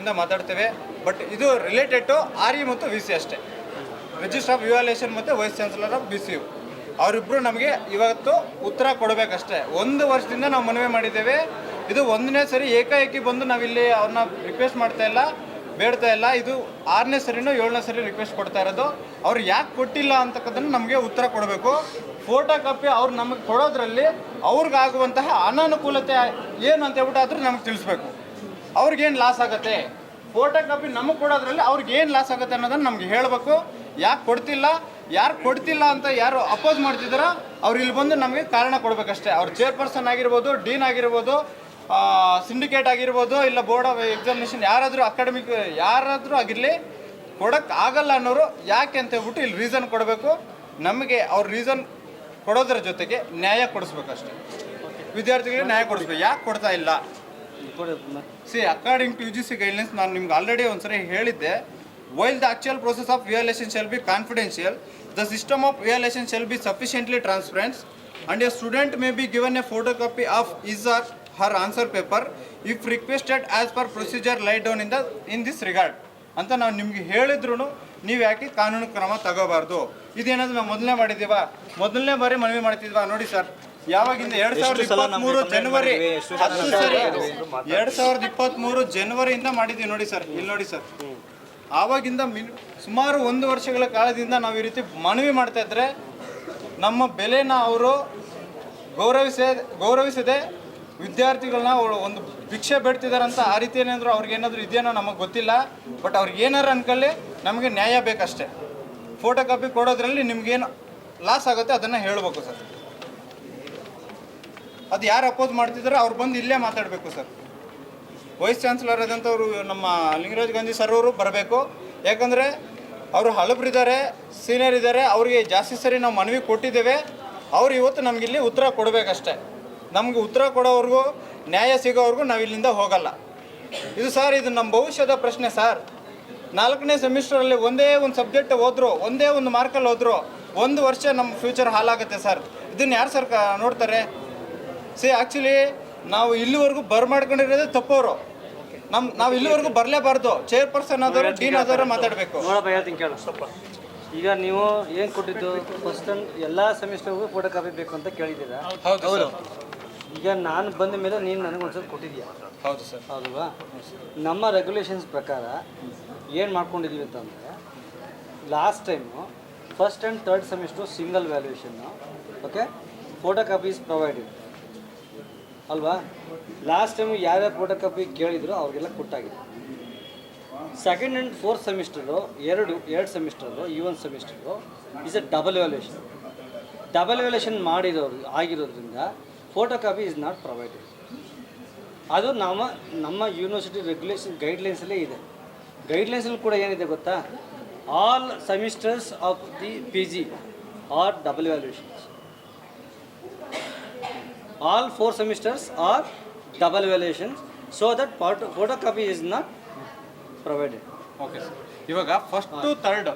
ಇಂದ ಮಾತಾಡ್ತೇವೆ. ಬಟ್ ಇದು ರಿಲೇಟೆಡ್ ಟು ಆರ್ ಇ ಮತ್ತು ವಿ ಸಿ ಅಷ್ಟೇ. ರಿಜಿಸ್ಟರ್ ಆಫ್ ಇವ್ಯಾಲ್ಯೂಷನ್ ಮತ್ತು vice chancellor of B C U ಅವರಿಬ್ಬರು ನಮಗೆ ಇವತ್ತು ಉತ್ತರ ಕೊಡಬೇಕಷ್ಟೇ. ಒಂದು ವರ್ಷದಿಂದ ನಾವು ಮನವಿ ಮಾಡಿದ್ದೇವೆ. ಇದು ಒಂದನೇ ಸರಿ ಏಕಾಏಕಿ ಬಂದು ನಾವಿಲ್ಲಿ ಅವ್ರನ್ನ ರಿಕ್ವೆಸ್ಟ್ ಮಾಡ್ತಾ ಇಲ್ಲ, ಬೇಡ್ತಾ ಇಲ್ಲ. ಇದು ಆರನೇ ಸರಿನೋ ಏಳನೇ ಸರಿ ರಿಕ್ವೆಸ್ಟ್ ಕೊಡ್ತಾ ಇರೋದು. ಅವ್ರು ಯಾಕೆ ಕೊಟ್ಟಿಲ್ಲ ಅಂತಕ್ಕದನ್ನು ನಮಗೆ ಉತ್ತರ ಕೊಡಬೇಕು. ಫೋಟೋ ಕಾಪಿ ಅವ್ರು ನಮಗೆ ಕೊಡೋದ್ರಲ್ಲಿ ಅವ್ರಿಗಾಗುವಂತಹ ಅನಾನುಕೂಲತೆ ಏನು ಅಂತ ಹೇಳ್ಬಿಟ್ಟು ಆದರೂ ನಮಗೆ ತಿಳಿಸ್ಬೇಕು. ಅವ್ರಿಗೇನು ಲಾಸ್ ಆಗುತ್ತೆ? ಫೋಟೋ ಕಾಪಿ ನಮಗೆ ಕೊಡೋದ್ರಲ್ಲಿ ಅವ್ರಿಗೆ ಏನು ಲಾಸ್ ಆಗುತ್ತೆ ಅನ್ನೋದನ್ನು ನಮ್ಗೆ ಹೇಳಬೇಕು. ಯಾಕೆ ಕೊಡ್ತಿಲ್ಲ, ಯಾರು ಕೊಡ್ತಿಲ್ಲ ಅಂತ ಯಾರು ಅಪೋಸ್ ಮಾಡ್ತಿದ್ದಾರೋ ಅವ್ರು ಇಲ್ಲಿ ಬಂದು ನಮಗೆ ಕಾರಣ ಕೊಡಬೇಕಷ್ಟೇ. ಅವ್ರ ಚೇರ್ಪರ್ಸನ್ ಆಗಿರ್ಬೋದು ಡೀನ್ ಆಗಿರ್ಬೋದು ಸಿಂಡಿಕೇಟ್ ಆಗಿರ್ಬೋದು, ಇಲ್ಲ ಬೋರ್ಡ್ ಆಫ್ ಎಕ್ಸಾಮಿನೇಷನ್ ಯಾರಾದರೂ ಅಕಾಡೆಮಿಕ್ ಯಾರಾದರೂ ಆಗಿರಲಿ ಕೊಡೋಕ್ಕೆ ಆಗಲ್ಲ ಅನ್ನೋರು ಯಾಕೆ ಅಂತ ಹೇಳ್ಬಿಟ್ಟು ಇಲ್ಲಿ ರೀಸನ್ ಕೊಡಬೇಕು. ನಮಗೆ ಅವ್ರ ರೀಸನ್ ಕೊಡೋದ್ರ ಜೊತೆಗೆ ನ್ಯಾಯ ಕೊಡಿಸ್ಬೇಕಷ್ಟೇ. ವಿದ್ಯಾರ್ಥಿಗಳಿಗೆ ನ್ಯಾಯ ಕೊಡಿಸ್ಬೇಕು. ಯಾಕೆ ಕೊಡ್ತಾ ಇಲ್ಲ? C according to U G C guidelines ನಾನು ನಿಮ್ಗೆ ಆಲ್ರೆಡಿ ಒಂದ್ಸರಿ ಹೇಳಿದ್ದೆ while the actual process of valuation shall be confidential the system of valuation shall be sufficiently transparent and a student may be given a photo copy of his or her answer paper if requested as per procedure light down in the in this regard ಅಂತ ನಾವು ನಿಮಗೆ ಹೇಳಿದ್ರು ನೀವು ಯಾಕೆ ಕಾನೂನು ಕ್ರಮ ತಗೋಬಾರ್ದು? ಇದೇನಾದ್ರು ನಾವು ಮೊದಲನೇ ಮಾಡಿದ್ದೀವ? ಮೊದಲನೇ ಬಾರಿ ಮನವಿ ಮಾಡ್ತಿದ್ವಾ? ನೋಡಿ ಸರ್. ಯಾವಾಗಿಂದ ಎರಡ್ ಸಾವಿರದ ಇಪ್ಪತ್ಮೂರು ಜನವರಿ ಹತ್ತು ಸರಿ. ಎರಡ್ ಸಾವಿರದ ಇಪ್ಪತ್ಮೂರು ಜನವರಿಯಿಂದ ಮಾಡಿದ್ವಿ ನೋಡಿ ಸರ್ ಇಲ್ಲಿ ನೋಡಿ ಸರ್. ಆವಾಗಿಂದ ಮಿನ್ ಸುಮಾರು ಒಂದು ವರ್ಷಗಳ ಕಾಲದಿಂದ ನಾವು ಈ ರೀತಿ ಮನವಿ ಮಾಡ್ತಾ ಇದ್ರೆ ನಮ್ಮ ಬೆಲೆನ ಅವರು ಗೌರವಿಸ ಗೌರವಿಸದೆ ವಿದ್ಯಾರ್ಥಿಗಳನ್ನ ಒಂದು ಭಿಕ್ಷೆ ಅಂತ ಆ ರೀತಿ ಏನಾದ್ರು ಅವ್ರಿಗೆ ಏನಾದರೂ ಇದೆಯೋ ನಮಗೆ ಗೊತ್ತಿಲ್ಲ ಬಟ್ ಅವ್ರಿಗೆ ಏನಾರ ಅನ್ಕೊಳ್ಳಿ ನಮಗೆ ನ್ಯಾಯ ಬೇಕಷ್ಟೇ. ಫೋಟೋ ಕಾಪಿ ಕೊಡೋದ್ರಲ್ಲಿ ನಿಮ್ಗೇನು ಲಾಸ್ ಆಗುತ್ತೆ ಅದನ್ನು ಹೇಳಬೇಕು ಸರ್. ಅದು ಯಾರು ಅಪೋಸ್ ಮಾಡ್ತಿದ್ದಾರೆ ಅವ್ರು ಬಂದು ಇಲ್ಲೇ ಮಾತಾಡಬೇಕು ಸರ್. ವೈಸ್ ಚಾನ್ಸಲರ್ ಆದಂಥವ್ರು ನಮ್ಮ ಲಿಂಗರಾಜ್ ಗಾಂಧಿ ಸರ್ ಅವರು ಬರಬೇಕು. ಯಾಕಂದರೆ ಅವರು ಹಳಬ್ರಿದ್ದಾರೆ ಸೀನಿಯರ್ ಇದ್ದಾರೆ, ಅವರಿಗೆ ಜಾಸ್ತಿ ಸರಿ ನಾವು ಮನವಿ ಕೊಟ್ಟಿದ್ದೇವೆ. ಅವ್ರು ಇವತ್ತು ನಮ್ಗೆ ಇಲ್ಲಿ ಉತ್ತರ ಕೊಡಬೇಕಷ್ಟೆ. ನಮ್ಗೆ ಉತ್ತರ ಕೊಡೋವರೆಗೂ, ನ್ಯಾಯ ಸಿಗೋವರೆಗೂ ನಾವು ಇಲ್ಲಿಂದ ಹೋಗಲ್ಲ. ಇದು ಸರ್ ಇದು ನಮ್ಮ ಭವಿಷ್ಯದ ಪ್ರಶ್ನೆ ಸರ್ ನಾಲ್ಕನೇ ಸೆಮಿಸ್ಟರಲ್ಲಿ ಒಂದೇ ಒಂದು ಸಬ್ಜೆಕ್ಟ್ ಹೋದ್ರು, ಒಂದೇ ಒಂದು ಮಾರ್ಕಲ್ಲಿ ಹೋದ್ರು, ಒಂದು ವರ್ಷ ನಮ್ಮ ಫ್ಯೂಚರ್ ಹಾಳಾಗುತ್ತೆ ಸರ್ ಇದನ್ನು ಯಾರು ಸರ್ ನೋಡ್ತಾರೆ? ಸಿ ಆ್ಯಕ್ಚುಲಿ ನಾವು ಇಲ್ಲಿವರೆಗೂ ಬರ್ ಮಾಡ್ಕೊಂಡಿರೋದೇ ತಪ್ಪೋರು ನಮ್ ನಾವು ಇಲ್ಲಿವರೆಗೂ ಚೇರ್ ಚೇರ್ಪರ್ಸನ್ ಆದವರು ಡೀನ್ ಆದವರು ಮಾತಾಡಬೇಕು. ನೋಡಪ್ಪ ಹೇಳ್ತೀನಿ ಕೇಳು. ಈಗ ನೀವು ಏನು ಕೊಟ್ಟಿದ್ದು? ಫಸ್ಟ್ ಎಲ್ಲ ಸೆಮಿಸ್ಟರ್ಗೂ ಫೋಟೋ ಕಾಪಿ ಬೇಕು ಅಂತ ಕೇಳಿದ್ದೀರಾ? ಹೌದು ಈಗ ನಾನು ಬಂದ ಮೇಲೆ ನೀನು ನನಗೆ ಒಂದ್ಸಲ ಕೊಟ್ಟಿದ್ಯಾ? ಹೌದು ಸರ್ ಹೌದಲ್ವಾ? ನಮ್ಮ ರೆಗ್ಯುಲೇಷನ್ಸ್ ಪ್ರಕಾರ ಏನು ಮಾಡ್ಕೊಂಡಿದ್ದೀವಿ ಅಂತಂದರೆ last time first and third semester single valuation okay photo copies provided ಅಲ್ವಾ? ಲಾಸ್ಟ್ ಟೈಮ್ ಯಾವ್ಯಾವ ಫೋಟೋ ಕಾಪಿ ಕೇಳಿದ್ರು ಅವ್ರಿಗೆಲ್ಲ ಕೊಟ್ಟಾಗಿದೆ. ಸೆಕೆಂಡ್ ಆ್ಯಂಡ್ ಫೋರ್ತ್ ಸೆಮಿಸ್ಟರು ಎರಡು ಎರಡು ಸೆಮಿಸ್ಟರು ಈ ಒಂದು semester is a double valuation double valuation ಮಾಡಿರೋರು ಆಗಿರೋದ್ರಿಂದ photo copy is not provided ಅದು ನಮ್ಮ ನಮ್ಮ ಯೂನಿವರ್ಸಿಟಿ ರೆಗ್ಯುಲೇಷನ್ ಗೈಡ್ಲೈನ್ಸಲ್ಲೇ ಇದೆ. ಗೈಡ್ಲೈನ್ಸಲ್ಲಿ ಕೂಡ ಏನಿದೆ ಗೊತ್ತಾ? All semesters of the P G are double valuations all four semesters are double valuations so that photo copy is not provided okay sir ಇವಾಗ first third.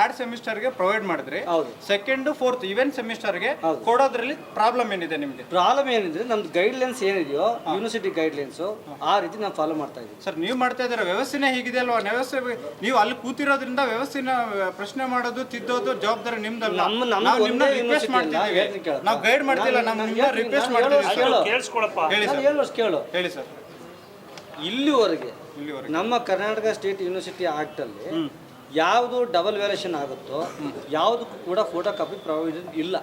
ಆರ್ಡ್ ಸೆಮಿಸ್ಟರ್ಗೆ ಪ್ರೊವೈಡ್ ಮಾಡಿದ್ರಿ ಹೌದು. ಸೆಕೆಂಡ್ ಫೋರ್ತ್ ಇವೆನ್ ಸೆಮಿಸ್ಟರ್ಗೆ ಗೆ ಕೊಡೋದ್ರಲ್ಲಿ ಪ್ರಾಬ್ಲಮ್ ಏನಿದೆ ನಿಮಗೆ? Problem ಏನಿದ್ರೆ ನಮ್ದು ಗೈಡ್ಲೈನ್ಸ್ ಏನಿದೆಯೋ ಯೂನಿವರ್ಸಿಟಿ ಗೈಡ್ಲೈನ್ಸು ಆ ರೀತಿ ನಾವು ಫಾಲೋ ಮಾಡ್ತಾ ಇದ್ದೀವಿ ಸರ್ ನೀವು ಮಾಡ್ತಾ ಇದ್ದೀರಾ ವ್ಯವಸ್ಥೆನೇ ಹೀಗಿದೆ ಅಲ್ವಾ? ವ್ಯವಸ್ಥೆ ನೀವು ಅಲ್ಲಿ ಕೂತಿರೋದ್ರಿಂದ ವ್ಯವಸ್ಥೆನ ಪ್ರಶ್ನೆ ಮಾಡೋದು ತಿದ್ದೋದು ಜವಾಬ್ದಾರಿ ನಿಮ್ದಲ್ಲ. ನಾವು ನಿಮ್ಮನ್ನ ರಿಕ್ವೆಸ್ಟ್ ಮಾಡ್ತಿದ್ದೀವಿ. ನಾವು ಗೈಡ್ ಮಾಡ್ತಿಲ್ಲ ನಾವು ನಿಮ್ಮನ್ನ ರಿಕ್ವೆಸ್ಟ್ ಮಾಡ್ತಿದ್ದೀವಿ. ಹೇಳಿ ನಾನು ಸರ್. ಕೇಳು. ಹೇಳಿ ಸರ್. ಇಲ್ಲಿವರೆಗೆ ನಮ್ಮ ಕರ್ನಾಟಕ ಸ್ಟೇಟ್ ಯೂನಿವರ್ಸಿಟಿ ಆ್ಯಕ್ಟಲ್ಲಿ ಯಾವುದು ಡಬಲ್ ವ್ಯಾಲ್ಯೂಷನ್ ಆಗುತ್ತೋ ಯಾವುದಕ್ಕೂ ಕೂಡ ಫೋಟೋ ಕಾಪಿ ಪ್ರೊವೈಡ್ ಇಲ್ಲ.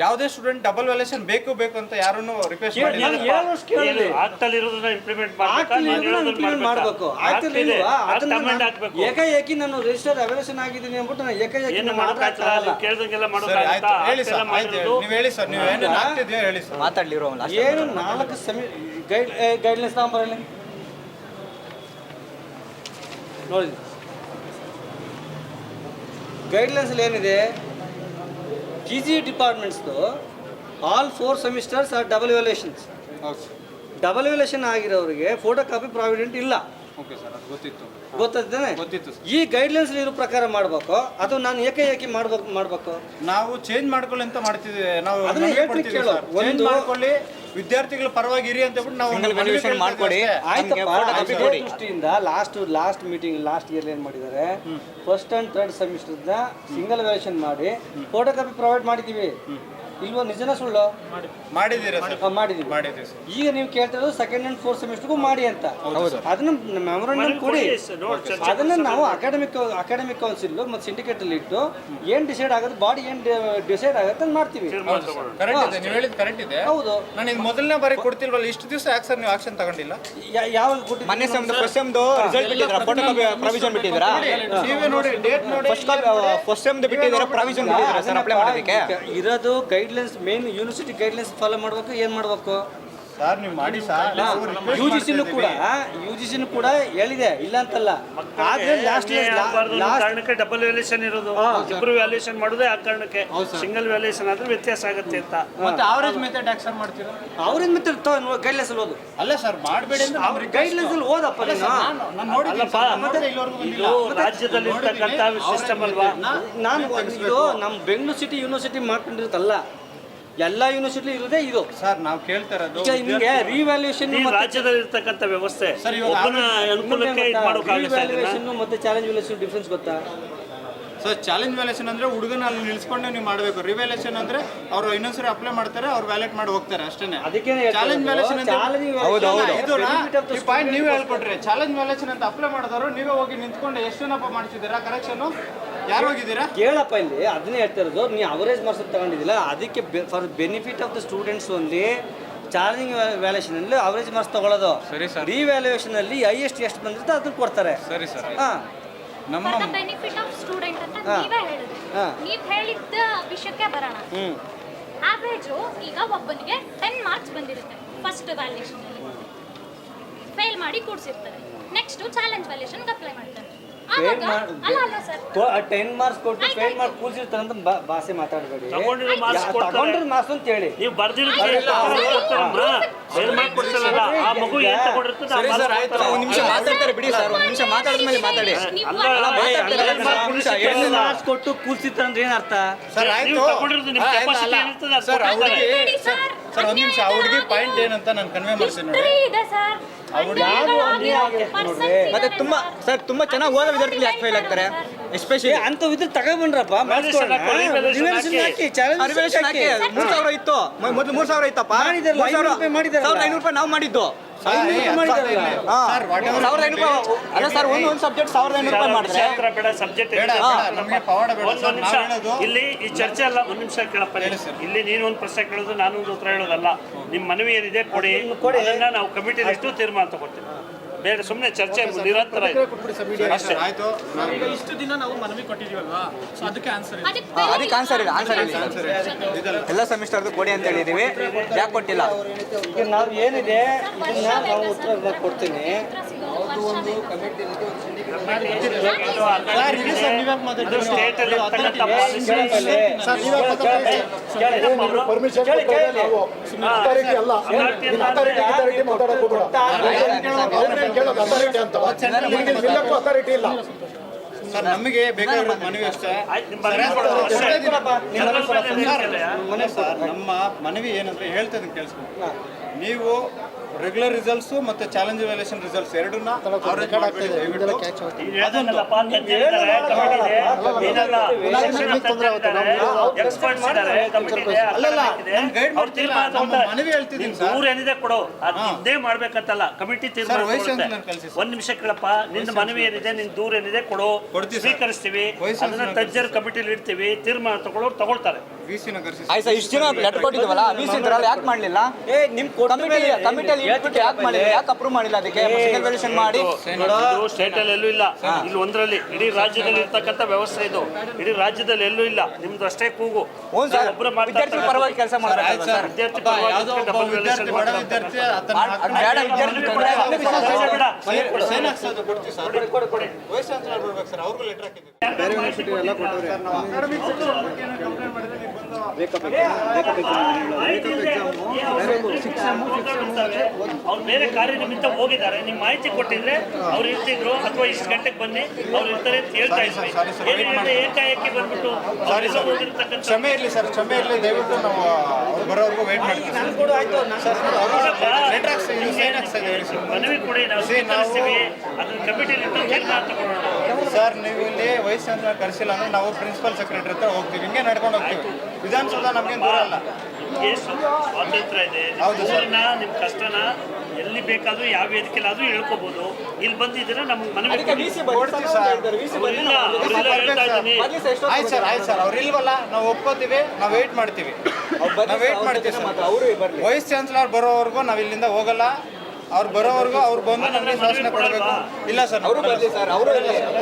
ಯಾವುದೇ ಸ್ಟೂಡೆಂಟ್ ಡಬಲ್ ವ್ಯಾಲ್ಯೂಷನ್ ಬೇಕು ಬೇಕು ಅಂತ ಯಾರನ್ನು ರಿಕ್ವೆಸ್ಟ್ ಇಂಪ್ಲಿಮೆಂಟ್ ಮಾಡ್ಬೇಕು? ಏಕಾಏಕಿ ನಾನು ರಿಜಿಸ್ಟರ್ ಅವ್ಯಾಲ್ಯೂಷನ್ ಆಗಿದ್ದೀನಿ ಅಂದ್ಬಿಟ್ಟು ನಾನು ಏಕಾಏಕಿ ಕೇಳ್ದಂಗೆಲ್ಲ ಹೇಳಿ ಸರ್ ನೀವು ಹೇಳಿ ಸರ್ ನೀವು ಆಗ್ತಿದ್ಯೋ ಹೇಳಿ ಸರ್. ಮಾತಾಡ್ಲಿರೋ ಏನು ನಾಲ್ಕು ಸೆಮಿ ಗೈಡ್ ಗೈಡ್ಲೈನ್ಸ್ ತಗೊಂಬರಲಿ. ನೋಡಿ. ಗೈಡ್ಲೈನ್ಸಲ್ಲಿ ಏನಿದೆ? P G ಡಿಪಾರ್ಟ್ಮೆಂಟ್ಸ್ದು all four semesters are double valuations double valuation ಆಗಿರೋರಿಗೆ photo copy provided ಇಲ್ಲ. ಓಕೆ ಸರ್ ಅದು ಗೊತ್ತಿತ್ತು. ಗೊತ್ತಾಗ್ತಾನೆ ಗೊತ್ತಿತ್ತು ಈ ಗೈಡ್ಲೈನ್ಸ್ ಇರೋ ಪ್ರಕಾರ ಮಾಡಬೇಕು. ಅದು ನಾನು ಏಕೆ ಮಾಡ್ಬೇಕು ಮಾಡಬೇಕು? ನಾವು ಚೇಂಜ್ ಮಾಡ್ಕೊಳ್ಳಿ ಅಂತ ಮಾಡ್ತಿದ್ದೀವಿ ನಾವು ಅದನ್ನ ಹೇಳ್ತೀನಿ ಸರ್. ಒಂದು- ಮಾಡ್ಕೊಳ್ಳಿ. ವಿದ್ಯಾರ್ಥಿಗಳ ಪರವಾಗಿ ಇರಿ ಅಂತ ಹೇಳ್ಬಿಟ್ಟು ನಾವು ಮಾಡ್ಕೊಡಿ. ದೃಷ್ಟಿಯಿಂದ last last meeting last year ಏನ್ ಮಾಡಿದ್ದಾರೆ? ಫಸ್ಟ್ ಅಂಡ್ ಥರ್ಡ್ ಸೆಮಿಸ್ಟರ್ನ ಸಿಂಗಲ್ ವ್ಯಾಲ್ಯೂಷನ್ ಮಾಡಿ ಫೋಟೋ ಕಾಪಿ ಪ್ರೊವೈಡ್ ಮಾಡಿದ್ದೀವಿ ಇಲ್ವೋ ನಿಜನ ಸುಳ್ಳು? ಮಾಡಿದ್ದೀರಾ ಸರ್? ಮಾಡಿದ್ದೀವಿ. ಮಾಡಿದ್ದೀವಿ ಸರ್. ಈಗ ನೀವು ಕೇಳ್ತಾ ಇರೋದು ಸೆಕೆಂಡ್ ಅಂಡ್ ಫೋರ್ತ್ ಸೆಮಿಸ್ಟರ್ಗೂ ಮಾಡಿ ಅಂತ. ಅದನ್ನ ಮೆಮೊರಂಡಮ್ ಕೊಡಿ ಅದನ್ನ ನಾವು ಅಕಾಡೆಮಿಕ್ ಅಕಾಡೆಮಿಕ್ ಕೌನ್ಸಿಲ್ ಮತ್ತು ಸಿಂಡಿಕೇಟ್ ಅಲ್ಲಿ ಇಟ್ಟು ಏನ್ ಡಿಸೈಡ್ ಆಗುತ್ತೆ ಬಾಡಿ ಏನ್ ಡಿಸೈಡ್ ಆಗುತ್ತೆ ಅಂತ ಮಾಡ್ತೀವಿ. ಕರೆಕ್ಟ್ ಇದೆ. ನೀವು ಹೇಳಿದ್ ಕರೆಕ್ಟ್ ಇದೆ. ಹೌದು. ನಾನು ಇದು ಮೊದಲನೇ ಬಾರಿ ಕೊಡ್ತಿಲ್ವಲ್ಲ ಇಷ್ಟು ದಿವಸ ಯಾಕೆ ಸರ್ ನೀವು ಆಕ್ಷನ್ ತಗೊಂಡಿಲ್ಲ? ಯಾ- ಯಾವಾಗ ಮನೆ ಸೆಮ್ದು ಫಸ್ಟ್ ಸೆಮ್ದು ರಿಸಲ್ಟ್ ಬಿಟ್ಟಿದ್ದೀರಾ? ಫೋಟೋ ಕಾಪಿ ಪ್ರಾವಿಷನ್ ಬಿಟ್ಟಿದ್ದೀರಾ? ನೀವೇ ನೋಡಿ ಡೇಟ್ ನೋಡಿ. ಫಸ್ಟ್ ಫಸ್ಟ್ ಸೆಮ್ದು ಬಿಟ್ಟಿದ್ದೀರಾ? ಪ್ರಾವಿಷನ್ ಬಿಟ್ಟಿದ್ದೀರಾ ಸರ್ ಅಪ್ಲೈ ಮಾಡೋದಕ್ಕೆ ಇರೋದು guidelines main university guidelines follow ಮಾಡಬೇಕು ಏನು ಮಾಡ್ಬೇಕು? ಸರ್ ನೀವು ಮಾಡಿ ಸರ್ ಯು ಜಿ ಸಿನೂ ಕೂಡ ಯು ಜಿ ಸಿನೂ ಕೂಡ ಹೇಳಿದೆ ಇಲ್ಲ ಅಂತಲ್ಲ ಆದ್ರೆ ಲಾಸ್ಟ್ ಕಾರಣಕ್ಕೆ ಡಬಲ್ ವ್ಯಾಲ್ಯೂಷನ್ ಇರೋದು. ಇಬ್ರು ವ್ಯಾಲ್ಯೂಷನ್ ಮಾಡೋದೇ ಆ ಕಾರಣಕ್ಕೆ. ಸಿಂಗಲ್ ವ್ಯಾಲ್ಯೂಷನ್ ಆದ್ರೆ ವ್ಯತ್ಯಾಸ ಆಗುತ್ತೆ ಅಂತ. ಮತ್ತೆ ಅವರೇಜ್ ಮೆಥಡ್ ಯಾಕೆ ಸರ್ ಮಾಡ್ತೀರಾ? ಅವ್ರಿಂದ ಮತ್ತೆ ಗೈಡ್ಲೆಸ್ ಅಲ್ಲಿ ಓದು. ಅಲ್ಲ ಸರ್ ಮಾಡಬೇಡಿ ಅಂದ್ರೆ ನಾವು ಗೈಡ್ಲೈನ್ಸ್ ಅಲ್ಲಿ ಓದಪ್ಪ ನೀನು. ನೋಡಿದ್ದೀನಿ ರಾಜ್ಯದಲ್ಲಿ ಇರ್ತಕ್ಕಂಥ ಸಿಸ್ಟಮ್ ಅಲ್ವಾ? ನಾನು ಇದು ನಮ್ಮ ಬೆಂಗಳೂರು ಸಿಟಿ ಯೂನಿವರ್ಸಿಟಿ ಮಾಡ್ಕೊಂಡಿರುತ್ತಲ್ಲ. ಎಲ್ಲ ಯೂನಿವರ್ಸಿಟಿ ಇಲ್ಲದೆ ಇದು. ಸರ್ ನಾವು ಕೇಳ್ತಾ ಇರೋದು ಈಗ ನಿಮಗೆ ರಿವ್ಯಾಲ್ಯೂಯೇಷನ್ ಈ ರಾಜ್ಯದಲ್ಲಿ ಇರ್ತಕ್ಕಂಥ ವ್ಯವಸ್ಥೆ ಸರ್, ಇವಾಗ ಒಬ್ಬನ ಅನುಕೂಲಕ್ಕೆ ಇದು ಮಾಡೋಕ್ಕಾಗುತ್ತೆ ಇದನ್ನ? ರಿವ್ಯಾಲ್ಯೂಯೇಷನ್ ಮತ್ತೆ ಚಾಲೆಂಜ್ ವ್ಯಾಲ್ಯೂಯೇಷನ್ ಡಿಫ್ರೆನ್ಸ್ ಗೊತ್ತಾ? ಸರ್ ಚಾಲೆಂಜ್ ವ್ಯಾಲ್ಯೂಷನ್ ಅಂದ್ರೆ ಹುಡುಗನ ಅಲ್ಲಿ ನಿಲ್ಸ್ಕೊಂಡೆ ನೀವು ಮಾಡಬೇಕು. ರಿವ್ಯಾಲೇಷನ್ ಅಂದ್ರೆ ಅವರು ಇನ್ನೊಂದ್ಸರಿ ಅಪ್ಲೈ ಮಾಡ್ತಾರೆ ಅವ್ರು ವ್ಯಾಲೆಟ್ ಮಾಡಿ ಹೋಗ್ತಾರೆ ಅಷ್ಟೇ ಅದಕ್ಕೆ ಚಾಲೆಂಜ್ ವ್ಯಾಲ್ಯೂಷನ್ ಪಾಯಿಂಟ್ ನೀವೇ ಹೇಳ್ಕೊಟ್ರಿ. ಚಾಲೆಂಜ್ ವ್ಯಾಲೇಷನ್ ಅಂತ ಅಪ್ಲೈ ಮಾಡಿದವರು ನೀವೇ ಹೋಗಿ ನಿಂತ್ಕೊಂಡು ಎಷ್ಟು ಜನಪ್ಪ ಮಾಡ್ತಿದ್ದೀರಾ ಕರೆಕ್ಷನ್ ಯಾರು ಹೋಗಿದ್ದೀರಾ? ಕೇಳಪ್ಪ ಇಲ್ಲಿ ಅದನ್ನೇ ಹೇಳ್ತಾ ಇರೋದು ನೀವು ಅವರೇಜ್ ಮಾರ್ಕ್ಸ್ ತಗೊಂಡಿದ್ದಿಲ್ಲ ಅದಕ್ಕೆ for benefit of the students only challenging valuation ಅಲ್ಲಿ ಅವರೇಜ್ ಮಾರ್ಕ್ಸ್ ತಗೊಳ್ಳೋದು. ಸರಿ ಸರ್. ರಿವ್ಯಾಲ್ಯೂಯೇಷನ್ ಅಲ್ಲಿ ಹೈಯೆಸ್ಟ್ ಎಷ್ಟು ಬಂದಿರುತ್ತೆ ಅದನ್ನ ಕೊಡ್ತಾರೆ. ಸರಿ ಸರ್. ಹಾಂ. ನಮ್ಮ ಬೆನಿಫಿಟ್ ಆಫ್ ಸ್ಟೂಡೆಂಟ್ ಅಂತ ನೀವೇ ಹೇಳಿದ್ರಿ. ಹೇಳಿದ್ದ ವಿಷಯಕ್ಕೆ ಬರೋಣ. ಈಗ ಒಬ್ಬನಿಗೆ ಟೆನ್ ಮಾರ್ಕ್ಸ್ ಬಂದಿರುತ್ತೆ ಫಸ್ಟ್ ವ್ಯಾಲ್ಯೂಷನ್ ಫೇಲ್ ಮಾಡಿ ಕೂಡಿಸಿರ್ತಾರೆ. ನೆಕ್ಸ್ಟ್ ಚಾಲೆಂಜ್ ವ್ಯಾಲ್ಯೂಷನ್ಗೆ ಅಪ್ಲೈ ಮಾಡ್ತಾರೆ. ಫೇಲ್ ಮಾಡಿ ಅಲ್ಲ ಅಲ್ಲ ಸರ್. ಟೆನ್ ಮಾರ್ಕ್ಸ್ ಕೊಟ್ಟು ಆಯ್ತು, ಫೇಲ್ ಆಯ್ತು. ಮಾಡಿ ಕೂಸಿರ್ತಾರೆ ಅಂತ ಬಾ- ಭಾಷೆ ಮಾತಾಡಬೇಡಿ. ತಗೊಂಡಿರೋ marks ಕೊಡ್ತಾರೆ. ತಗೊಂಡ್ರೆ ಮಾರ್ಕ್ಸ್ ಅಂತ ಹೇಳಿ. ನೀವು ಬರ್ದಿರೋದು ಫೇಲ್ ಮಾಡಿ ಕೊಡ್ತಾರಲ್ಲ ಆ ಮಗು ಏನ್ ತಗೊಂಡಿರ್ತದೆ ಆ marks ಕೊಡ್ತಾರೆ. ಒಂದು ನಿಮಿಷ ಮಾತಾಡ್ತಾರೆ ಬಿಡಿ ಸರ್. ಒಂದು ನಿಮಿಷ ಮಾತಾಡಿದ ಮೇಲೆ ಮಾತಾಡಿ. ಅಲ್ಲ, ಅಲ್ಲ, ಮಾತಾಡ್ತಾರೆ, ನಿಮಿಷ, ಮಾರ್ಕ್ಸ್ ಕೊಟ್ಟು ಕೂರ್ಸಿರ್ತಾರೆ ಅಂದ್ರೆ ಏನ್ ಅರ್ಥ? ಸರ್ ನೀವು ಆಯ್ತು. ತಗೊಂಡಿರೋದು ನಿಮ್ಮ ಆ, ಅಲ್ಲ, capacity ಅಲ್ಲ. ಏನಿರ್ತದೆ ಅದು ಸರ್ ಆ ಕೊಡ್ತಾರೆ. ಹುಡುಗಿ ಸರ್ ಸರ್, ಸರ್ ಒಂದು ನಿಮಿಷ ಆ ಹುಡುಗಿ ಪಾಯಿಂಟ್ ಏನಂತ ನಾನು ಕನ್ವೆ ಮಾಡ್ತೀನಿ ನೋಡಿ. ಇದೆ ಸರ್ ಮತ್ತೆ ತುಂಬಾ ಸರ್ ತುಂಬಾ ಚೆನ್ನಾಗಿ ಓದೋ ವಿದ್ಯಾರ್ಥಿಗಳು ಯಾಕೆ ಫೇಲ್ ಆಗ್ತಾರೆ? ಎಸ್ಪೆಷಲಿ ಅಂತ ಇದ್ರೆ ತಗೊಂಡ್ರಪ್ಪ ಹಾಕಿ. ಚಾಲೆಂಜ್ ಹಾಕಿ. ಮೂರ್ ಸಾವಿರ ಇತ್ತು. ಮೊದಲು ಮೊದ್ಲು ಮೂರ್ ಸಾವಿರ ಇತ್ತಪ್ಪ. ಮಾಡಿದಾರಲ್ಲ, ಮೂರ್ ಸಾವಿರ ಐನೂರು ರೂಪಾಯಿ ಮಾಡಿದಾರಲ್ಲ. ಸಾವಿರದ ಐನೂರು ರೂಪಾಯಿ ನಾವು ಮಾಡಿದ್ದು. ಇಲ್ಲಿ ಈ ಚರ್ಚೆ ಅಲ್ಲ ಒಂದ್ ನಿಮಿಷ ಕೇಳಪ್ಪ. ಇಲ್ಲಿ ನೀನು ಒಂದ್ ಪ್ರಶ್ನೆ ಕೇಳೋದು ನಾನು ಒಂದು ಉತ್ತರ ಹೇಳೋದಲ್ಲ. ನಿಮ್ಮ ಮನವಿ ಏನಿದೆ ಕೊಡಿ. ಕೊಡಿ. ನಾವು ಕಮಿಟಿ ಎಷ್ಟು ತೀರ್ಮಾನ ತಗೊಳ್ತೀವಿ. ಬೇಡ ಸುಮ್ಮನೆ ಚರ್ಚೆ ನಿರಂತರ ಇದೆ. ಅಷ್ಟೇ. ಆಯ್ತು. ಈಗ ಇಷ್ಟು ದಿನ ನಾವು ಮನವಿ ಕೊಟ್ಟಿದೀವಲ್ವಾ? ಸೊ ಅದಕ್ಕೆ ಆನ್ಸರ್ ಇದೆ. ಅದಕ್ಕೆ ಆನ್ಸರ್ ಇದೆ ಆನ್ಸರ್ ಇದೆ ಎಲ್ಲ ಸೆಮಿಸ್ಟರ್ದು ಕೊಡಿ ಅಂತ ಹೇಳಿದೀವಿ. ಯಾಕೆ ಕೊಟ್ಟಿಲ್ಲ? ಈಗ ನಾವು ಏನಿದೆ ಇದನ್ನ ನಾವು ಉತ್ತರ ಕೊಡ್ತೀನಿ. ಕೇಳಪ್ಪ ಇಲ್ಲಿ. ಪರ್ಮಿಷನ್ ಕೇಳಿ, ಕೇಳಿ. ನಾವು ಅಥಾರಿಟಿ ಅಲ್ಲ. ಅಥಾರಿಟಿ ಅಥಾರಿಟಿ ಕೇಳೋದು? ಅಥಾರಿಟಿ ಅಂತ. ನಿಮ್ಗೆ ನಿಲ್ಲಕ್ಕೂ ಅಥಾರಿಟಿ ಇಲ್ಲ. ಸರ್ ನಮಗೆ ಬೇಕಾಗಿರೋ ಮನವಿ ಅಷ್ಟೇ. ಮನೆ ಸರ್ ನಮ್ಮ ಮನವಿ ಏನಂದ್ರೆ ಹೇಳ್ತಾ ಕೇಳಿಸ್ಬೇಕು ಕೇಳಿಸ್ಕೊಂಡು. ನೀವು ರೆಗ್ಯುಲರ್ ರಿಸಲ್ಟ್ಸ್ ಮತ್ತೆ ಚಾಲೆಂಜ್ ವ್ಯಾಲ್ಯೂಷನ್ ರಿಸಲ್ಟ್ಸ್ ಎರಡನ್ನ average ಮಾಡ್ಬೇಡಿ ದಯವಿಟ್ಟು. ಈಗ ಹೇಳ್ದನ್ನಲ್ಲಪ್ಪ, ಅಂತ ಹೇಳಿದ್ದಾರೆ, committee ಇದೆ. ಏನಲ್ಲ, ಶಿಕ್ಷಣ ತಜ್ಞರಿದ್ದಾರೆ, experts ಇದ್ದಾರೆ, committee ಇದೆ, ಅಲ್ಲಲ್ಲ, academic ಇದೆ. ನಾನು guide ಅವ್ರು ಮಾಡ್ತಿಲ್ಲ, ತೀರ್ಮಾನ ನಮ್ಮ ಮನವಿ ಹೇಳ್ತಿದ್ದೀನಿ ಸರ್. ದೂರ ಏನಿದೆ ಕೊಡು ಅದ್ ಇದ್ದೇ ಮಾಡ್ಬೇಕಂತಲ್ಲ ಕಮಿಟಿ ತೀರ್ಮಾನ ಸರ್, ವೈಸ್ ಚಾನ್ಸಲರ್ ಕಳ್ಸಿ ಸರ್. ಒಂದ್ ನಿಮಿಷ ಕೇಳಪ್ಪ ನಿನ್ನ ಮನವಿ ಏನಿದೆ ನಿನ್ ದೂರ ಏನಿದೆ ಕೊಡು ಕೊಡ್ತೀವಿ ಸ್ವೀಕರಿಸ್ತೀವಿ ಅದನ್ನ ತಜ್ಜರ್ ಕಮಿಟಿಲಿ ಇಡ್ತೀವಿ ತೀರ್ಮಾನ ತಗೊಳ್ಳೋರು ತಗೊಳ್ತಾರೆ ವಿ ಸಿ ಕರೆಸಿ ಆಯ್ತು ಸರ್ ಇಷ್ಟು ಜನ ಲೆಟರ್ ಕೊಟ್ಟಿದ್ವಲ್ಲ ವಿ ಸಿ ಯಾಕೆ ಮಾಡಲಿಲ್ಲ ಏ ಕಮಿಟಿ ಕಮಿಟಿಯಲ್ಲಿ ಇಟ್ಬಿಟ್ಟು ಯಾಕೆ ಮಾಡಿಲ್ಲ? ಯಾಕೆ ಅಪ್ರೂವ್ ಮಾಡಿಲ್ಲ ಅದಕ್ಕೆ? ಸಿಂಗಲ್ ವ್ಯಾಲ್ಯೂಷನ್ ಮಾಡಿ. ಇದು ಸ್ಟೇಟ್ ಅಲ್ಲಿ ಎಲ್ಲೂ ಇಲ್ಲ. ಇಲ್ಲಿ ಒಂದರಲ್ಲಿ ಇಡೀ ರಾಜ್ಯದಲ್ಲಿ ಇರ್ತಕ್ಕಂಥ ವ್ಯವಸ್ಥೆ ಇದು. ಇಡೀ ರಾಜ್ಯದಲ್ಲಿ ಎಲ್ಲೂ ಇಲ್ಲ. ನಿಮ್ದು ಅಷ್ಟೇ ಕೂಗು. ಹ್ಞೂ ಸರ್. ಒಬ್ರು ವಿದ್ಯಾರ್ಥಿ ಪರವಾಗಿ ಕೆಲಸ ಆಯ್ತು ಮಾಡ್ತಾರೆ ಸರ್. ವಿದ್ಯಾರ್ಥಿ ಒಬ್ಬ ಪರವಾಗಿ ಯಾವುದೋ ಒಬ್ಬ double ವಿದ್ಯಾರ್ಥಿ valuation ಬಡ ವಿದ್ಯಾರ್ಥಿ ಆತನ ಅದು ಬೇಡ ವಿದ್ಯಾರ್ಥಿ ಬೇಡ ಸೈನ್ ಹಾಕ್ಸೋದು ಕೊಡ್ತೀವಿ ಸರ್. ವೈಸ್ ಚಾನ್ಸಲರ್ ಬರ್ಬೇಕು ಸರ್. ಅವ್ರಿಗೂ ಲೆಟರ್ ಹಾಕಿದ್ದೀವಿ. ಬೇರೆ ಯೂನಿವರ್ಸಿಟಿ ಎಲ್ಲ ಕೊಟ್ಟವ್ರೆ ಅವ್ರು ಬೇರೆ ಕಾರ್ಯ ನಿಮಿತ್ತ ಹೋಗಿದ್ದಾರೆ. ನಿಮ್ ಮಾಹಿತಿ ಕೊಟ್ಟಿದ್ರೆ ಅವ್ರು ಇರ್ತಿದ್ರು ಅಥವಾ ಇಷ್ಟು ಗಂಟೆಗೆ ಬನ್ನಿ ಅವ್ರು ಇರ್ತಾರೆ ಅಂತ ಹೇಳ್ತಾ ಇದ್ವಿ. ಏಕಾಏಕಿ ಬಂದ್ಬಿಟ್ಟು ಹೋಗಿರ್ತಕ್ಕಂಥ ಕ್ಷಮೆ ಇರಲಿ ಸರ್ ಕ್ಷಮೆ ಇರಲಿ. ದಯವಿಟ್ಟು ನಾವು ಅವ್ರು ಬರೋವರೆಗೂ ವೇಟ್ ಮಾಡ್ತೀವಿ ಮನವಿ ಕೊಡಿ ನಾವು ಸ್ವೀಕರಿಸ್ತೀವಿ ಅದನ್ನ ಕಮಿಟಿ ತಗೊಳ್ಳೋಣ. ಸರ್ ನೀವು ಇಲ್ಲಿ ವೈಸ್ ಚಾನ್ಸಲರ್ ಕರೆಸಿಲ್ಲ ಅಂದ್ರೆ ನಾವು ಪ್ರಿನ್ಸಿಪಲ್ ಸೆಕ್ರೆಟರಿ ಹತ್ರ ಹೋಗ್ತೀವಿ. ಹಿಂಗೆ ನಡ್ಕೊಂಡು ಹೋಗ್ತೀವಿ. ವಿಧಾನಸೌಧ ನಮ್ಗೇನು ದೂರ ಅಲ್ಲ. ಎಷ್ಟು ಸ್ವಾತಂತ್ರ್ಯ ಇದೆ? ಹೌದು ಸರ್. ಊರಿನ ನಿಮ್ಮ ಕಷ್ಟನ ಎಲ್ಲಿ ಬೇಕಾದ್ರೂ ಯಾವ ವೇದಿಕೆಲಾದ್ರೂ ಹೇಳ್ಕೋಬಹುದು ಇಲ್ಲಿ ಬಂದಿದ್ರೆ ನಮ್ಗೆ ಮನವಿ. ಕೊಡ್ತೀವಿ ಸರ್. ಅವ್ರಿಲ್ಲ ಅವ್ರಿಲ್ಲ ಹೇಳ್ತಾ ಇದ್ದೀನಿ. ಆಯ್ತು ಸರ್ ಆಯ್ತು ಸರ್. ಅವ್ರು ಇಲ್ವಲ್ಲ ನಾವು ಒಪ್ಕೋತೀವಿ ನಾವು ವೇಟ್ ಮಾಡ್ತೀವಿ. ನಾವು ವೆಯ್ಟ್ ಮಾಡ್ತೀವಿ ಸರ್. ಅವರು ಬರ್ಲಿ. ವೈಸ್ ಚಾನ್ಸಲರ್ ಬರೋವರೆಗೂ ನಾವು ಇಲ್ಲಿಂದ ಹೋಗಲ್ಲ. ಅವ್ರು ಬರೋವರೆಗೂ ಅವ್ರು ಬಂದು ನಮಗೆ ಶಾಸನ ಕೊಡಬೇಕು. ಇಲ್ಲ ಸರ್ ಅವರು ಬರ್ಲಿ ಸರ್ ಅವರು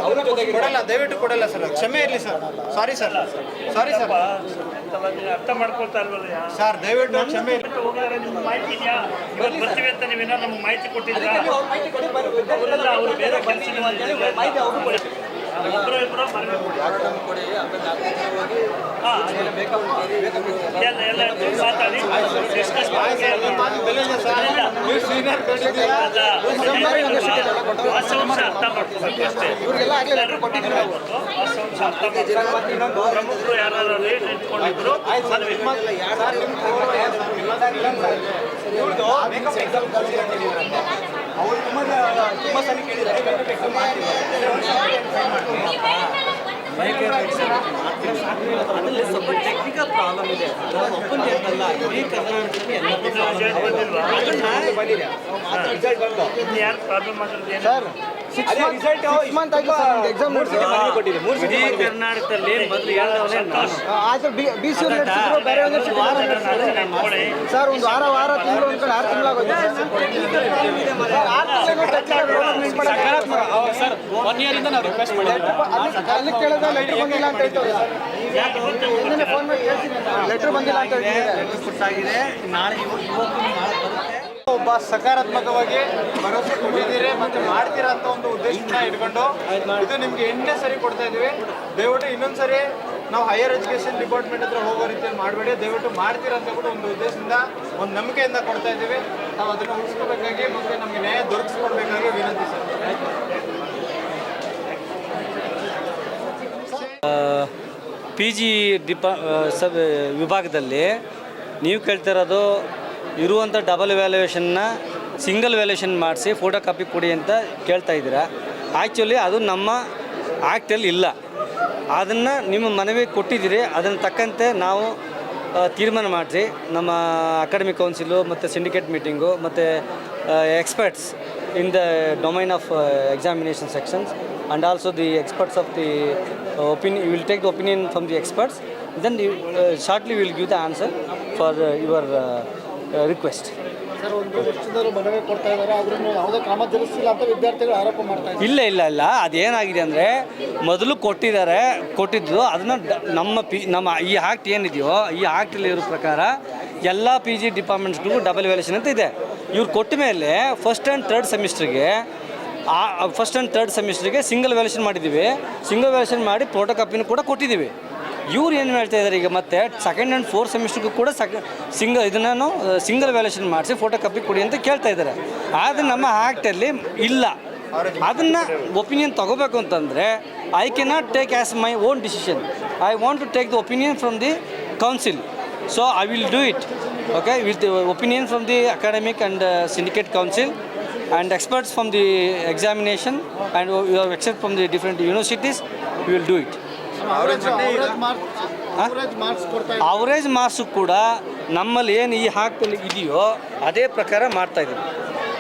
ಅವರ ಜೊತೆಗೆ ಕೊಡಲ್ಲ ದಯವಿಟ್ಟು ಕೊಡಲ್ಲ ಸರ್. ಕ್ಷಮೆ ಇರಲಿ sir. Sorry. Sir sorry. Sir ಅರ್ಥ ಮಾಡ್ಕೊಳ್ತಾ ಇಲ್ವಲ್ಲ ಸರ್ ದಯವಿಟ್ಟು ಕ್ಷಮೆ ನಿಮ್ಗೆ ಮಾಹಿತಿ ಇದೆಯಾ? ಇವತ್ತು ಬರ್ತೀವಿ ಅಂತ ನೀವೇನೋ ನಮ್ಗೆ ಮಾಹಿತಿ ಕೊಟ್ಟಿದ್ದೀರಾ? ಅವ್ರ ಮಾಹಿತಿ ಕೊಡಿ ಬರ್ರಿ ಅವರೆಲ್ಲ ಬೇರೆ ಮಾಹಿತಿ ಅವರು ಕೊಡಿ ಅರ್ಥ ಮಾಡ್ಕೋಬೇಕು ಅಷ್ಟೇ ಪ್ರಮುಖರು ಯಾರು ರೇಟ್ ಇಟ್ಕೊಂಡಿದ್ರು ಮನವಿ ಅವ್ರು ತುಂಬ ತುಂಬ ಸಲ ಕೇಳಿದ್ದಾರೆ. ಅದ್ರಲ್ಲಿ ಸ್ವಲ್ಪ ಟೆಕ್ನಿಕಲ್ ಪ್ರಾಬ್ಲಮ್ ಇದೆ. ನಾನು ಅಂತಲ್ಲ ಇಡೀ ಕರ್ನಾಟಕದಲ್ಲಿ ಎಲ್ಲ ರಿಸಲ್ಟ್ ಬಂದಿಲ್ವಾ ರಿಸಲ್ಟ್ ಬಂತು ಇನ್ನು ಯಾರು ಪ್ರಾಬ್ಲಮ್ ಆಗಿರೋದು ಸತಿ ಕರ್ನಾಟಕದಲ್ಲಿ ಮೊದಲು ಹೇಳಿದವನೇ ನಾನು ಆಯ್ತು. ಬಿ ಸಿ ನಡೆಸಿದ್ರು ಬೇರೆ ಸರ್ ಒಂದು ವಾರ ವಾರ ತಿಂಗಳು ಆರು ತಿಂಗಳಾಗೋಯ್ತು ಸರ್ ಆರು ತಿಂಗಳು ಟೆಕ್ನಿಕಲ್ ಪ್ರಾಬ್ಲಮ್ ಮೀಟ್ ಮಾಡೋದು ಸಕಾರಾತ್ಮಕ. ಅವಾಗ ಸರ್ ಒನ್ ಇಯರ್ ಇಂದ ನಾವು ರಿಕ್ವೆಸ್ಟ್ ಮಾಡಿದ್ವಿ. ಅಲ್ಲಿ ಲೆಟ್ರ್ ಬಂದಿಲ್ಲ ಅಂತ ಹೇಳ್ತಾರೆ. ಫೋನ್ ಮಾಡಿ ಹೇಳ್ತೀನಿ ಲೆಟ್ರ್ ಬಂದಿಲ್ಲ ಅಂತ ನಾಳೆ ಇವತ್ತು ನಾಳೆ ಬರುತ್ತೆ. ಒಬ್ಬ ಸಕಾರಾತ್ಮಕವಾಗಿ ಭರವಸೆ ಕೊಟ್ಟಿದ್ದೀರಿ ಮತ್ತೆ ಮಾಡ್ತೀರಾ ಅಂತ ಒಂದು ಉದ್ದೇಶನ ಇಟ್ಕೊಂಡು ಇದು ನಿಮ್ಗೆ ಎಂಟನೇ ಸರಿ ಕೊಡ್ತಾ ಇದೀವಿ ದಯವಿಟ್ಟು ಇನ್ನೊಂದು ಸರಿ ನಾವು ಹೈಯರ್ ಎಜುಕೇಶನ್ ಡಿಪಾರ್ಟ್ಮೆಂಟ್ ಹತ್ರ ಹೋಗೋ ರೀತಿಯಲ್ಲಿ ಮಾಡಬೇಡಿ. ದಯವಿಟ್ಟು ಮಾಡ್ತೀರಾ ಅಂತ ಕೂಡ ಒಂದು ಉದ್ದೇಶದಿಂದ, ಒಂದು ನಂಬಿಕೆಯಿಂದ ಕೊಡ್ತಾ ಇದ್ದೀವಿ. ನಾವು ಅದನ್ನು ಉಳಿಸ್ಕೋಬೇಕಾಗಿ ಮತ್ತೆ ನಮಗೆ ನ್ಯಾಯ ದೊರಕಿಸ್ಕೊಡ್ಬೇಕಾಗಿ ವಿನಂತಿ ಸರ್. ಪಿ ಜಿ ಡಿಪಾ ಸ ವಿಭಾಗದಲ್ಲಿ ನೀವು ಕೇಳ್ತಿರೋದು ಇರುವಂಥ ಡಬಲ್ ವ್ಯಾಲ್ಯೂಯೇಷನ್ನ ಸಿಂಗಲ್ ವ್ಯಾಲ್ಯೂಯೇಷನ್ ಮಾಡಿಸಿ ಫೋಟೋ ಕಾಪಿ ಕೊಡಿ ಅಂತ ಕೇಳ್ತಾ ಇದ್ದೀರಾ. ಆ್ಯಕ್ಚುಲಿ ಅದು ನಮ್ಮ ಆ್ಯಕ್ಟಲ್ಲಿ ಇಲ್ಲ. ಅದನ್ನು ನಿಮ್ಮ ಮನವಿ ಕೊಟ್ಟಿದ್ದೀರಿ. ಅದನ್ನು ತಕ್ಕಂತೆ ನಾವು ತೀರ್ಮಾನ ಮಾಡಿಸಿ. ನಮ್ಮ ಅಕಾಡೆಮಿ ಕೌನ್ಸಿಲು ಮತ್ತು ಸಿಂಡಿಕೇಟ್ ಮೀಟಿಂಗು ಮತ್ತು experts in the domain of examination sections and also the experts of the opinion you will take the opinion from the experts then you shortly will give the answer for the ಇದ್ದಾರೆ ಇಲ್ಲ ಇಲ್ಲ ಇಲ್ಲ. ಅದೇನಾಗಿದೆ ಅಂದರೆ ಮೊದಲು ಕೊಟ್ಟಿದ್ದಾರೆ ಕೊಟ್ಟಿದ್ದು ಅದನ್ನು ನಮ್ಮ ಪಿ ನಮ್ಮ ಈ ಆ್ಯಕ್ಟ್ ಏನಿದೆಯೋ ಈ ಇರೋ ಪ್ರಕಾರ ಎಲ್ಲ ಪಿ ಜಿ ಡಿಪಾರ್ಟ್ಮೆಂಟ್ಸ್ಗಳಿಗೂ ಡಬಲ್ ವ್ಯಾಲ್ಯೂಷನ್ ಅಂತ ಇದೆ. ಇವ್ರು ಕೊಟ್ಟ ಮೇಲೆ ಫಸ್ಟ್ ಆ್ಯಂಡ್ ಥರ್ಡ್ ಸೆಮಿಸ್ಟ್ರಿಗೆ ಆ ಫಸ್ಟ್ ಆ್ಯಂಡ್ ಥರ್ಡ್ ಸೆಮಿಸ್ಟ್ರಿಗೆ ಸಿಂಗಲ್ ವ್ಯಾಲ್ಯೂಷನ್ ಮಾಡಿದ್ದೀವಿ. ಸಿಂಗಲ್ ವ್ಯಾಲ್ಯೂಷನ್ ಮಾಡಿ ಫೋಟೋ ಕಾಪಿನೂ ಕೂಡ ಕೊಟ್ಟಿದ್ದೀವಿ. ಇವ್ರು ಏನು ಹೇಳ್ತಾ ಇದ್ದಾರೆ ಈಗ ಮತ್ತೆ ಸೆಕೆಂಡ್ ಆ್ಯಂಡ್ ಫೋರ್ತ್ ಸೆಮಿಸ್ಟರ್ಗೂ ಕೂಡ ಸೆಕ್ ಸಿಂಗಲ್ ಇದನ್ನು ಸಿಂಗಲ್ ವ್ಯಾಲ್ಯೂಷನ್ ಮಾಡಿಸಿ ಫೋಟೋ ಕಾಪಿ ಕೊಡಿ ಅಂತ ಕೇಳ್ತಾ ಇದ್ದಾರೆ ಆದರೆ ನಮ್ಮ ಆ್ಯಕ್ಟಲ್ಲಿ ಇಲ್ಲ. ಅದನ್ನು ಒಪಿನಿಯನ್ ತಗೋಬೇಕು ಅಂತಂದರೆ I can not take as my own decision I want to take the opinion from the council so I will do it okay with opinion from the academic and syndicate council and experts from the examination and you are except from the different universities you will do it. Average marks ಕೂಡ ನಮ್ಮಲ್ಲಿ ಏನು ಈ ಆ್ಯಕ್ಟಲ್ಲಿ ಇದೆಯೋ ಅದೇ ಪ್ರಕಾರ ಮಾಡ್ತಾ ಇದ್ದೀವಿ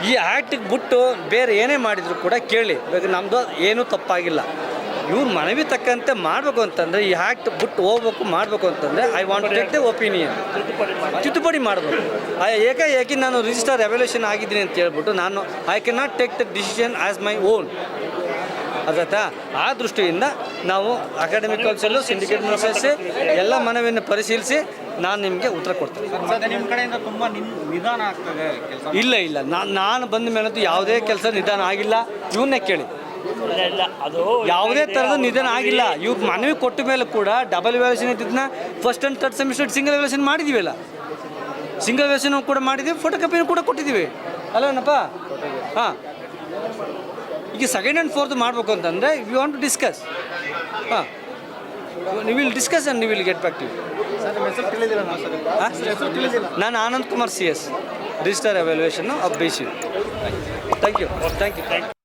ಈ ಆ್ಯಕ್ಟಿಗೆ ಬಿಟ್ಟು ಬೇರೆ ಏನೇ ಮಾಡಿದ್ರು ಕೂಡ ಕೇಳಿ. ನಮ್ಮದು ಏನೂ ತಪ್ಪಾಗಿಲ್ಲ. ಇವ್ರು ಮನವಿ ತಕ್ಕಂತೆ ಮಾಡಬೇಕು ಅಂತಂದರೆ ಈ ಆ್ಯಕ್ಟ್ ಬಿಟ್ಟು ಹೋಗ್ಬೇಕು ಮಾಡಬೇಕು ಅಂತಂದರೆ I want to take the opinion ತಿದ್ದುಪಡಿ ಮಾಡಬೇಕು. ಏಕಾಏಕಿ ನಾನು ರಿಜಿಸ್ಟರ್ ರೆವಲ್ಯೂಷನ್ ಆಗಿದ್ದೀನಿ ಅಂತ ಹೇಳ್ಬಿಟ್ಟು ನಾನು I can not take the decision as my own ಅದಾಯ್ತಾ ಆ ದೃಷ್ಟಿಯಿಂದ ನಾವು ಅಕಾಡೆಮಿಕ್ ಕೌನ್ಸಿಲು ಸಿಂಡಿಕೇಟ್ ಸೇರಿಸಿ ಎಲ್ಲ ಮನವಿಯನ್ನು ಪರಿಶೀಲಿಸಿ ನಾನು ನಿಮಗೆ ಉತ್ತರ ಕೊಡ್ತೀನಿ. ಸದ್ಯ ನಿಮ್ಮ ಕಡೆಯಿಂದ ತುಂಬ ನಿಧಾನ ಆಗ್ತದೆ ಇಲ್ಲ ಇಲ್ಲ. ನಾನು ನಾನು ಬಂದ ಮೇಲೆ ಯಾವುದೇ ಕೆಲಸ ನಿಧಾನ ಆಗಿಲ್ಲ. ಇವನ್ನೇ ಕೇಳಿ. ಯಾವುದೇ ಥರದ ನಿಧನ ಆಗಿಲ್ಲ. ಇವ್ ಮನವಿ ಕೊಟ್ಟ ಮೇಲೆ ಕೂಡ ಡಬಲ್ ವ್ಯಾಲ್ಯೂಷನ್ ಇದ್ದಿದ್ದನ್ನ first and third semester single valuation ಮಾಡಿದ್ದೀವಲ್ಲ single valuation ಕೂಡ ಮಾಡಿದ್ದೀವಿ ಫೋಟೋ ಕಾಪಿನೂ ಕೂಡ ಕೊಟ್ಟಿದ್ದೀವಿ ಅಲ್ಲನಪ್ಪ? ಹಾಂ. ಈಗ ಸೆಕೆಂಡ್ ಆ್ಯಂಡ್ ಫೋರ್ತ್ ಮಾಡಬೇಕು ಅಂತಂದರೆ ಯು ವಾಂಟ್ ಟು ಡಿಸ್ಕಸ್ ಹಾಂ. ನೀವು ವಿಲ್ ಡಿಸ್ಕಸ್ ಆ್ಯಂಡ್ ನೀವು ವಿಲ್ ಗೆಟ್ ಬ್ಯಾಕ್ ಟು ನಾನು Anand Kumar C S registrar evaluation of B C thank you thank you